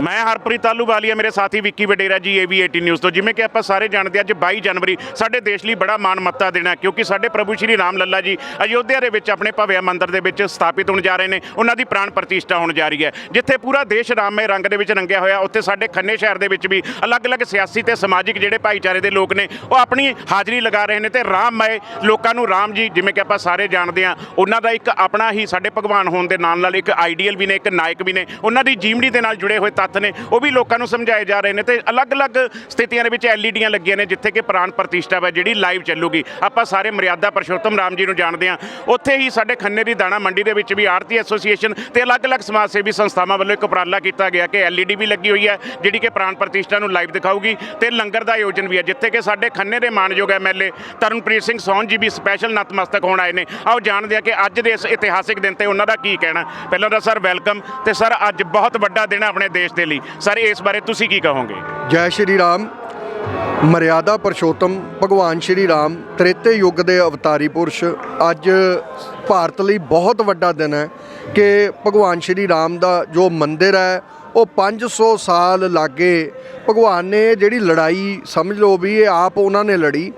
ਮੈਂ ਹਰਪ੍ਰੀਤ ਆਲੂਵਾਲੀਆ ਮੇਰੇ ਸਾਥੀ ਵਿੱਕੀ ਵਡੇਰਾ ਜੀ AV18 ਨਿਊਜ਼ ਤੋਂ। ਜਿਵੇਂ ਕਿ ਆਪਾਂ ਸਾਰੇ ਜਾਣਦੇ ਹਾਂ, ਅੱਜ 22 ਜਨਵਰੀ ਸਾਡੇ ਦੇਸ਼ ਲਈ ਬੜਾ ਮਾਣ ਮੱਤਾ ਦੇਣਾ ਹੈ ਕਿਉਂਕਿ ਸਾਡੇ ਪ੍ਰਭੂ ਸ਼੍ਰੀ ਰਾਮ ਲੱਲਾ ਜੀ ਅਯੋਧਿਆ ਦੇ ਵਿੱਚ ਆਪਣੇ ਭਵਿਆ ਮੰਦਿਰ ਦੇ ਵਿੱਚ ਸਥਾਪਿਤ ਹੋਣ ਜਾ ਰਹੇ ਨੇ ਉਹਨਾਂ ਦੀ ਪ੍ਰਾਣ ਪ੍ਰਤਿਸ਼ਠਾ ਹੋਣ ਜਾ ਰਹੀ ਹੈ। ਜਿੱਥੇ ਪੂਰਾ ਦੇਸ਼ ਰਾਮਮय ਰੰਗ ਦੇ ਵਿੱਚ ਰੰਗਿਆ ਹੋਇਆ ਉੱਥੇ ਸਾਡੇ ਖੰਨੇ ਸ਼ਹਿਰ ਦੇ ਵਿੱਚ ਵੀ ਅਲੱਗ-ਅਲੱਗ ਸਿਆਸੀ ਤੇ ਸਮਾਜਿਕ ਜਿਹੜੇ ਭਾਈਚਾਰੇ ਦੇ ਲੋਕ ਨੇ ਉਹ ਆਪਣੀ ਹਾਜ਼ਰੀ ਲਗਾ ਰਹੇ ਨੇ ਤੇ ਰਾਮਮय ਲੋਕਾਂ ਨੂੰ ਰਾਮ ਜੀ ਜਿਵੇਂ ਕਿ ਆਪਾਂ ਸਾਰੇ ਜਾਣਦੇ ਹਾਂ ਉਹਨਾਂ ਦਾ ਇੱਕ ਆਪਣਾ ਹੀ ਸਾਡੇ ਭਗਵਾਨ ਹੋਣ ਦੇ ਨਾਲ ਨਾਲ ਇੱਕ ਆਈਡੀਅਲ ਵੀ ਨੇ ਇੱਕ ਨਾਇਕ ਵੀ ਨੇ ਉਹਨਾਂ ਦੀ ਜੀਵਨੀ ਦੇ ਨਾਲ ਜੁੜੇ ਹੋਏ ਤੱਤ ਤੱਥ ਨੇ, ਉਹ ਵੀ ਲੋਕਾਂ ਨੂੰ ਸਮਝਾਏ ਜਾ ਰਹੇ ਨੇ ਤੇ ਅਲੱਗ-ਅਲੱਗ ਸਥਿਤੀਆਂ ਦੇ ਵਿੱਚ ਐਲਈਡੀਆਂ ਲੱਗੀਆਂ ਨੇ ਜਿੱਥੇ ਕਿ ਪ੍ਰਾਣ ਪ੍ਰਤੀਸ਼ਠਾ ਹੈ ਜਿਹੜੀ ਲਾਈਵ ਚੱਲੂਗੀ। ਆਪਾਂ ਸਾਰੇ ਮਰਿਆਦਾ ਪਰਸ਼ੋਤਮ ਰਾਮ ਜੀ ਨੂੰ ਜਾਣਦੇ ਹਾਂ। ਉੱਥੇ ਹੀ ਸਾਡੇ ਖੰਨੇ ਦੀ ਦਾਣਾ ਮੰਡੀ ਦੇ ਵਿੱਚ ਵੀ ਆਰਤੀ ਐਸੋਸੀਏਸ਼ਨ ਤੇ ਅਲੱਗ-ਅਲੱਗ ਸਮਾਜ ਸੇਵੀ ਸੰਸਥਾਵਾਂ ਵੱਲੋਂ ਇੱਕ ਉਪਰਾਲਾ ਕੀਤਾ ਗਿਆ ਕਿ ਐਲਈਡੀ ਵੀ ਲੱਗੀ ਹੋਈ ਹੈ, ਜਿਹੜੀ ਕਿ ਪ੍ਰਾਣ ਪ੍ਰਤਿਸ਼ਠਾ ਨੂੰ ਲਾਈਵ ਦਿਖਾਊਗੀ ਤੇ ਲੰਗਰ ਦਾ ਆਯੋਜਨ ਵੀ ਹੈ, ਜਿੱਥੇ ਕਿ ਸਾਡੇ ਖੰਨੇ ਦੇ ਮਾਨਯੋਗ ਐਮਐਲਏ ਤਰਨਪ੍ਰੀਤ ਸਿੰਘ ਸੌਨ ਜੀ ਵੀ ਸਪੈਸ਼ਲ ਨਤਮਸਤਕ ਹੋਣ ਆਏ ਨੇ। ਆਓ ਜਾਣਦੇ ਹਾਂ ਕਿ ਅੱਜ ਦੇ ਇਸ ਇਤਿਹਾਸਿਕ ਦਿਨ ਤੇ ਉਹਨਾਂ ਦਾ ਕੀ ਕਹਿਣਾ। ਪਹਿਲਾਂ ਤਾਂ ਸਰ ਵੈਲਕਮ ਤੇ ਸਰ ਅੱਜ ਬਹੁਤ ਵੱਡਾ ਦਿਨ ਹੈ ਆਪਣੇ ਦੇਸ਼ ਦੇ ਲਈ। ਸਰ, ਇਸ ਬਾਰੇ ਤੁਸੀਂ ਕੀ ਕਹੋਗੇ? ਜੈ ਸ਼੍ਰੀ ਰਾਮ। ਮਰਿਆਦਾ ਪਰਸ਼ੋਤਮ। ਭਗਵਾਨ ਸ਼੍ਰੀ ਰਾਮ। ਤ੍ਰੇਤੇ ਯੁੱਗ ਦੇ ਅਵਤਾਰੀ ਪੁਰਸ਼। ਅੱਜ ਭਾਰਤ ਲਈ ਬਹੁਤ ਵੱਡਾ ਦਿਨ ਹੈ ਕਿ ਭਗਵਾਨ ਸ਼੍ਰੀ ਰਾਮ ਦਾ ਜੋ ਮੰਦਿਰ ਹੈ, ਉਹ 500 ਸਾਲ ਲਾਗੇ ਭਗਵਾਨ ਨੇ ਜਿਹੜੀ ਲੜਾਈ, ਸਮਝ ਲਓ ਵੀ ਇਹ ਆਪ ਉਹਨਾਂ ਨੇ ਲੜੀ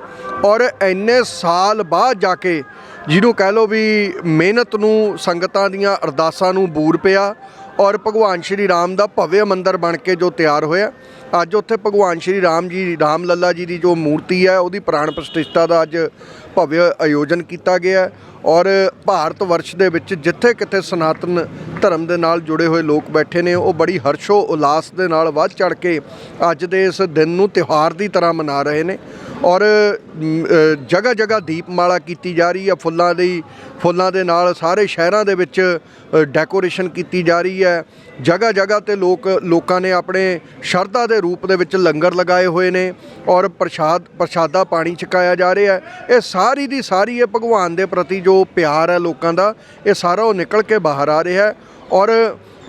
ਔਰ ਇੰਨੇ ਸਾਲ ਬਾਅਦ ਜਾ ਕੇ ਜਿਹਨੂੰ ਕਹਿ ਲਓ ਵੀ ਮਿਹਨਤ ਨੂੰ, ਸੰਗਤਾਂ ਦੀਆਂ ਅਰਦਾਸਾਂ ਨੂੰ ਬੂਰ ਪਿਆ ਔਰ ਭਗਵਾਨ ਸ਼੍ਰੀ ਰਾਮ ਦਾ ਭਵਯ ਮੰਦਿਰ ਬਣ ਕੇ ਜੋ ਤਿਆਰ ਹੋਇਆ, ਅੱਜ ਉੱਥੇ ਭਗਵਾਨ ਸ਼੍ਰੀ ਰਾਮ ਜੀ, ਰਾਮ ਲੱਲਾ ਜੀ ਦੀ ਜੋ ਮੂਰਤੀ ਹੈ, ਉਹਦੀ ਪ੍ਰਾਣ ਪ੍ਰਤਿਸ਼ਠਾ ਦਾ ਅੱਜ ਭਵਯ ਆਯੋਜਨ ਕੀਤਾ ਗਿਆ ਔਰ ਭਾਰਤ ਵਰਸ਼ ਦੇ ਵਿੱਚ ਜਿੱਥੇ ਕਿਤੇ ਸਨਾਤਨ ਧਰਮ ਦੇ ਨਾਲ ਜੁੜੇ ਹੋਏ ਲੋਕ ਬੈਠੇ ਨੇ, ਉਹ ਬੜੀ ਹਰਸ਼ੋ ਉਲਾਸ ਦੇ ਨਾਲ ਵੱਧ ਚੜ ਕੇ ਅੱਜ ਦੇ ਇਸ ਦਿਨ ਨੂੰ ਤਿਉਹਾਰ ਦੀ ਤਰ੍ਹਾਂ ਮਨਾ ਰਹੇ ਨੇ। ਔਰ ਜਗ੍ਹਾ ਜਗ੍ਹਾ ਦੀਪਮਾਲਾ ਕੀਤੀ ਜਾ ਰਹੀ ਹੈ, ਫੁੱਲਾਂ ਦੀ, ਫੁੱਲਾਂ ਦੇ ਨਾਲ ਸਾਰੇ ਸ਼ਹਿਰਾਂ ਦੇ ਵਿੱਚ ਡੈਕੋਰੇਸ਼ਨ ਕੀਤੀ ਜਾ ਰਹੀ ਹੈ। ਜਗ੍ਹਾ ਜਗ੍ਹਾ ਤੇ ਲੋਕ, ਲੋਕਾਂ ਨੇ ਆਪਣੇ ਸ਼ਰਧਾ ਦੇ ਰੂਪ ਦੇ ਵਿੱਚ ਲੰਗਰ ਲਗਾਏ ਹੋਏ ਨੇ ਔਰ ਪ੍ਰਸ਼ਾਦ, ਪ੍ਰਸ਼ਾਦਾ ਪਾਣੀ ਛਕਾਇਆ ਜਾ ਰਿਹਾ ਹੈ। ਇਹ ਸਾਰੀ ਦੀ ਸਾਰੀ ਇਹ ਭਗਵਾਨ ਦੇ ਪ੍ਰਤੀ ਜੋ ਪਿਆਰ ਹੈ ਲੋਕਾਂ ਦਾ, ਇਹ ਸਾਰਾ ਉਹ ਨਿਕਲ ਕੇ ਬਾਹਰ ਆ ਰਿਹਾ ਹੈ। ਔਰ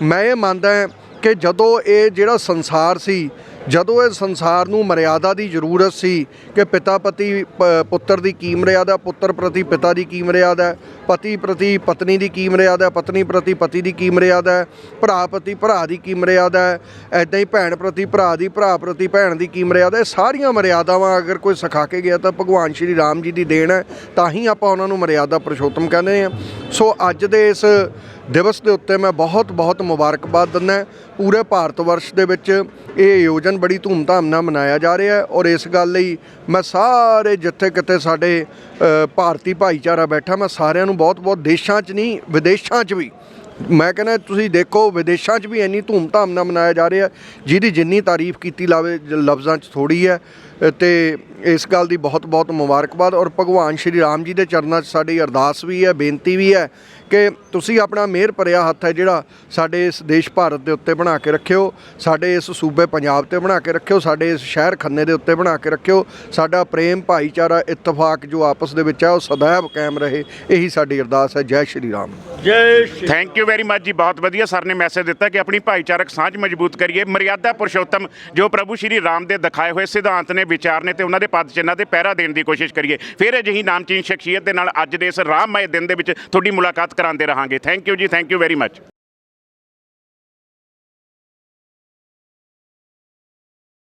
ਮੈਂ ਇਹ ਮੰਨਦਾ ਕਿ ਜਦੋਂ ਇਹ ਜਿਹੜਾ ਸੰਸਾਰ ਸੀ ਜਦੋਂ ਇਹ ਸੰਸਾਰ ਨੂੰ ਮਰਿਆਦਾ ਦੀ ਜ਼ਰੂਰਤ ਸੀ ਕਿ ਪਿਤਾ ਪਤੀ, ਪ- ਪੁੱਤਰ ਦੀ ਕੀ ਮਰਿਆਦਾ, ਪੁੱਤਰ ਪ੍ਰਤੀ ਪਿਤਾ ਦੀ ਕੀ ਮਰਿਆਦਾ, ਪਤੀ ਪ੍ਰਤੀ ਪਤਨੀ ਦੀ ਕੀ ਮਰਿਆਦਾ, ਪਤਨੀ ਪ੍ਰਤੀ ਪਤੀ ਦੀ ਕੀ ਮਰਿਆਦਾ, ਭਰਾ ਪ੍ਰਤੀ ਭਰਾ ਦੀ ਕੀ ਮਰਿਆਦਾ ਹੈ ਐਦਾਂ ਹੀ ਭੈਣ ਪ੍ਰਤੀ ਭਰਾ ਦੀ, ਭਰਾ ਪ੍ਰਤੀ ਭੈਣ ਦੀ ਕੀ ਮਰਿਆਦਾ, ਇਹ ਸਾਰੀਆਂ ਮਰਿਆਦਾਵਾਂ ਅਗਰ ਕੋਈ ਸਿਖਾ ਕੇ ਗਿਆ ਤਾਂ ਭਗਵਾਨ ਸ਼੍ਰੀ ਰਾਮ ਜੀ ਦੀ ਦੇਣ ਹੈ, ਤਾਂ ਹੀ ਆਪਾਂ ਉਹਨਾਂ ਨੂੰ ਮਰਿਆਦਾ ਪੁਰਸ਼ੋਤਮ ਕਹਿੰਦੇ ਹਾਂ। ਸੋ ਅੱਜ ਦੇ ਇਸ ਦਿਵਸ ਦੇ ਉੱਤੇ ਮੈਂ ਬਹੁਤ ਬਹੁਤ ਮੁਬਾਰਕਬਾਦ ਦਿੰਦਾ ਪੂਰੇ ਭਾਰਤ ਵਰਸ਼ ਦੇ ਵਿੱਚ ਇਹ ਆਯੋਜਨ ਬੜੀ ਧੂਮਧਾਮ ਨਾਲ ਮਨਾਇਆ ਜਾ ਰਿਹਾ ਹੈ ਔਰ ਇਸ ਗੱਲ ਲਈ ਮੈਂ ਸਾਰੇ ਜਿੱਥੇ ਕਿਤੇ ਸਾਡੇ ਭਾਰਤੀ ਭਾਈਚਾਰਾ ਬੈਠਾ ਮੈਂ ਸਾਰਿਆਂ ਨੂੰ ਬਹੁਤ ਬਹੁਤ ਦੇਸ਼ਾਂ 'ਚ ਨਹੀਂ ਵਿਦੇਸ਼ਾਂ 'ਚ ਵੀ। ਮੈਂ ਕਹਿੰਦਾ ਤੁਸੀਂ ਦੇਖੋ ਵਿਦੇਸ਼ਾਂ 'ਚ ਵੀ ਇੰਨੀ ਧੂਮਧਾਮ ਨਾਲ ਮਨਾਇਆ ਜਾ ਰਿਹਾ ਜਿਹਦੀ ਜਿੰਨੀ ਤਾਰੀਫ ਕੀਤੀ ਲਾਵੇ ਲਫ਼ਜ਼ਾਂ 'ਚ ਥੋੜੀ ਹੈ। ਅ, ਤੇ ਇਸ ਗੱਲ ਦੀ ਬਹੁਤ ਬਹੁਤ ਮੁਬਾਰਕਬਾਦ ਔਰ ਭਗਵਾਨ ਸ਼੍ਰੀ ਰਾਮ ਜੀ ਦੇ ਚਰਨਾਂ 'ਚ ਸਾਡੀ ਅਰਦਾਸ ਵੀ ਹੈ ਬੇਨਤੀ ਵੀ ਹੈ ਕਿ ਤੁਸੀਂ ਆਪਣਾ ਮਿਹਰ ਭਰਿਆ ਹੱਥ ਹੈ ਜਿਹੜਾ ਸਾਡੇ ਇਸ ਦੇਸ਼ ਭਾਰਤ ਦੇ ਉੱਤੇ ਬਣਾ ਕੇ ਰੱਖਿਓ ਸਾਡੇ ਇਸ ਸੂਬੇ ਪੰਜਾਬ ਤੇ ਬਣਾ ਕੇ ਰੱਖਿਓ ਸਾਡੇ ਇਸ ਸ਼ਹਿਰ ਖੰਨੇ ਦੇ ਉੱਤੇ ਬਣਾ ਕੇ ਰੱਖਿਓ ਸਾਡਾ ਪ੍ਰੇਮ ਭਾਈਚਾਰਾ ਇਤਫਾਕ ਜੋ ਆਪਸ ਦੇ ਵਿੱਚ ਆ ਉਹ ਸਦਾਇਬ ਕਾਇਮ ਰਹੇ। ਇਹੀ ਸਾਡੀ ਅਰਦਾਸ ਹੈ। ਜੈ ਸ਼੍ਰੀ ਰਾਮ। ਜੈ ਥੈਂਕ ਯੂ ਵੈਰੀ ਮੱਚ ਜੀ ਬਹੁਤ ਵਧੀਆ ਸਰ ਨੇ ਮੈਸੇਜ ਦਿੱਤਾ ਕਿ ਆਪਣੀ ਭਾਈਚਾਰਕ ਸਾਂਝ ਮਜ਼ਬੂਤ ਕਰੀਏ। ਮਰਿਆਦਾ ਪੁਰਸ਼ੋਤਮ ਜੋ ਪ੍ਰਭੂ ਸ਼੍ਰੀ ਰਾਮ ਦੇ ਦਿਖਾਏ ਹੋਏ ਸਿਧਾਂਤ ਨੇ ਵਿਚਾਰ ਨੇ ਤੇ ਉਹਨਾਂ ਦੇ ਪਦ ਚਿੰਨਾਂ ਤੇ ਪਹਿਰਾ ਦੇਣ ਦੀ ਕੋਸ਼ਿਸ਼ ਕਰੀਏ। ਫਿਰ ਅਜਿਹੀ ਨਾਮਚੀਨ ਸ਼ਖਸੀਅਤ ਦੇ ਨਾਲ ਅੱਜ ਦੇ ਇਸ ਰਾਮਮਈ ਦਿਨ ਦੇ ਵਿੱਚ ਤੁਹਾਡੀ ਮੁਲਾਕਾਤ ਕਰਾਉਂਦੇ ਰਹਾਂਗੇ। Thank you ji thank you very much